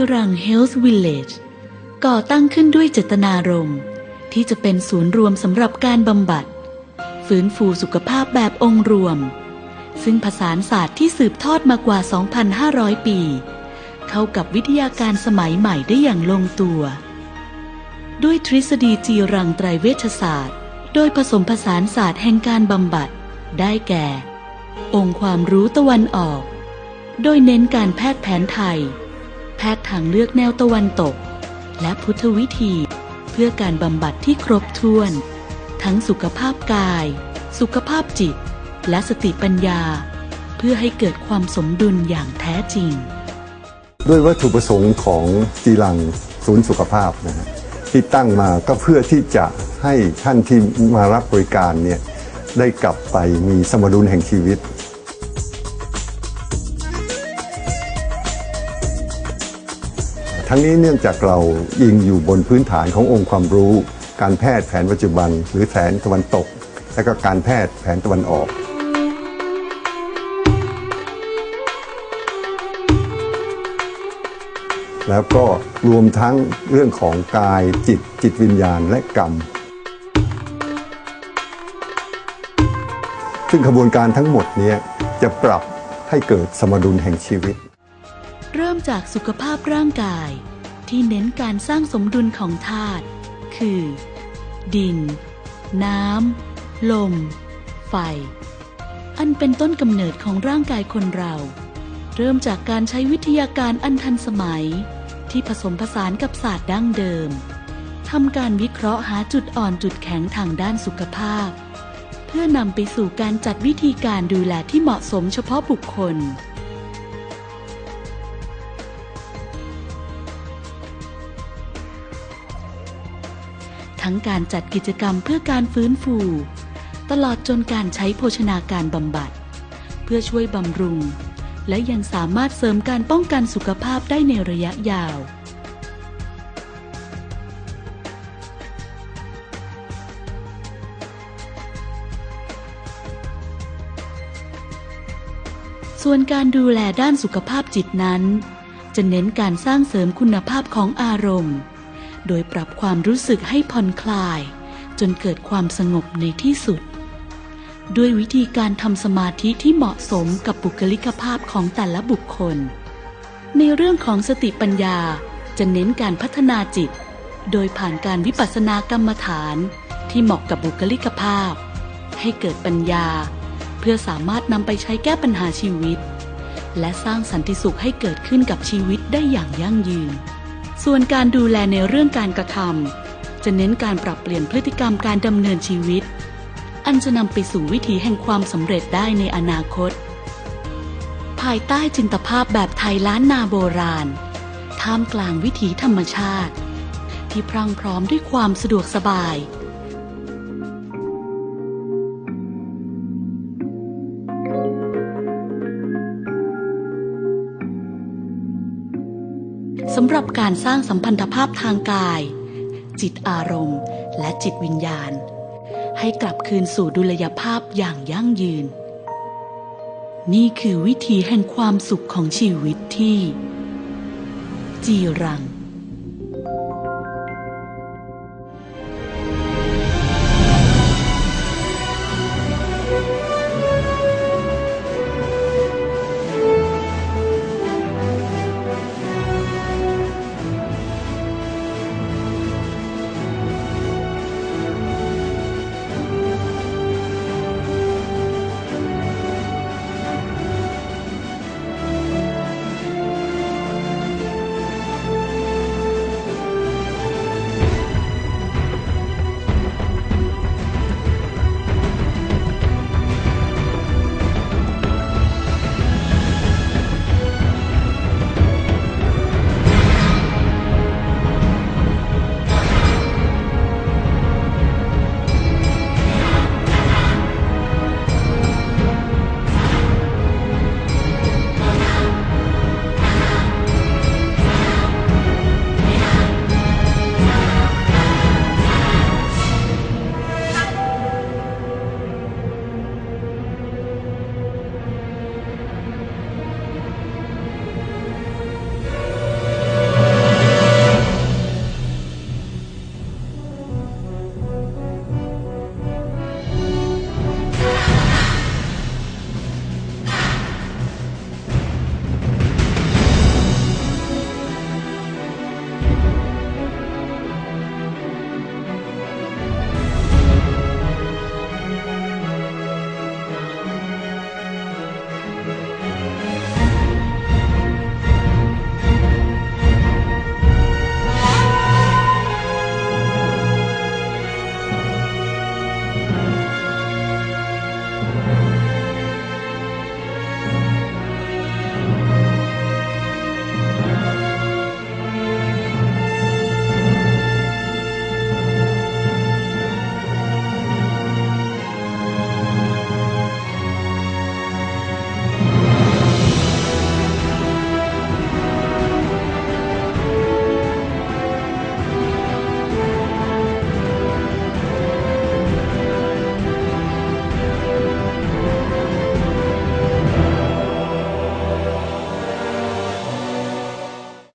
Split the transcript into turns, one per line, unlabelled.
จีรัง Health Village ก่อตั้งขึ้นด้วยเจตนารมณ์ที่จะเป็นศูนย์รวมสำหรับการบำบัด ฟื้นฟูสุขภาพแบบองค์รวม ซึ่งผสานศาสตร์ที่สืบทอดมากว่า 2,500 ปี เข้ากับวิทยาการสมัยใหม่ได้อย่างลงตัว ด้วยทฤษฎีจีรังไตรเวชศาสตร์ โดยผสมผสานศาสตร์แห่งการบำบัด ได้แก่ องค์ความรู้ตะวันออก โดยเน้นการแพทย์แผนไทย แพทย์ทางเลือกแนวตะวันตก และพุทธวิธี เพื่อการบำบัดที่ครบถ้วน ทั้งสุขภาพกาย สุขภาพจิต และสติปัญญา เพื่อให้เกิดความสมดุลอย่างแท้จริง
ด้วยวัตถุประสงค์ของจีรังศูนย์สุขภาพนะฮะที่ตั้งมาก็เพื่อที่จะให้ท่านที่มารับบริการเนี่ยได้กลับไปมีสมดุลแห่งชีวิต ทั้งนี้เนื่องจากเรายิงอยู่บนพื้นฐานขององค์ความรู้ การแพทย์แผนปัจจุบัน หรือแผนตะวันตก และก็การแพทย์แผนตะวันออกแล้วก็รวมทั้งเรื่องของกายจิตจิตวิญญาณและกรรม ซึ่งขบวนการทั้งหมดนี้จะปรับให้เกิดสมดุลแห่งชีวิต
จากสุขภาพร่างกาย ที่เน้นการสร้างสมดุลของธาตุคือ ดิน น้ำ ลม ไฟ อันเป็นต้นกำเนิดของร่างกายคนเรา เริ่มจากการใช้วิทยาการอันทันสมัย ที่ผสมผสานกับศาสตร์ดั้งเดิมทำการวิเคราะห์หาจุดอ่อนจุดแข็งทางด้านสุขภาพ เพื่อนำไปสู่การจัดวิธีการดูแลที่เหมาะสมเฉพาะบุคคล ทั้งการจัดกิจกรรมเพื่อการฟื้นฟู ตลอดจนการใช้โภชนาการบำบัด เพื่อช่วยบำรุง และยังสามารถเสริมการป้องกันสุขภาพได้ในระยะยาวส่วนการดูแลด้านสุขภาพจิตนั้น จะเน้นการสร้างเสริมคุณภาพของอารมณ์ โดยปรับความรู้สึกให้ผ่อนคลาย จนเกิดความสงบในที่สุด ด้วยวิธีการทำสมาธิที่เหมาะสมกับบุคลิกภาพของแต่ละบุคคล ในเรื่องของสติปัญญาจะเน้นการพัฒนาจิต โดยผ่านการวิปัสสนากรรมฐานที่เหมาะกับบุคลิกภาพ ให้เกิดปัญญา เพื่อสามารถนำไปใช้แก้ปัญหาชีวิต และสร้างสันติสุขให้เกิดขึ้นกับชีวิตได้อย่างยั่งยืน ส่วนการดูแลในเรื่องการกระทำจะเน้นการปรับเปลี่ยนพฤติกรรมการดำเนินชีวิต อันจะนำไปสู่วิถีแห่งความสำเร็จได้ในอนาคต ภายใต้จินตภาพแบบไทยล้านนาโบราณ ท่ามกลางวิถีธรรมชาติ ที่พรั่งพร้อมด้วยความสะดวกสบายำหรับการสร้างสัมพันธภาพทางกาย จิตอารมณ์ และจิตวิญญาณ ให้กลับคืนสู่ดุลยภาพอย่างยั่งยืน นี่คือวิธีแห่งความสุขของชีวิตที่ จีรัง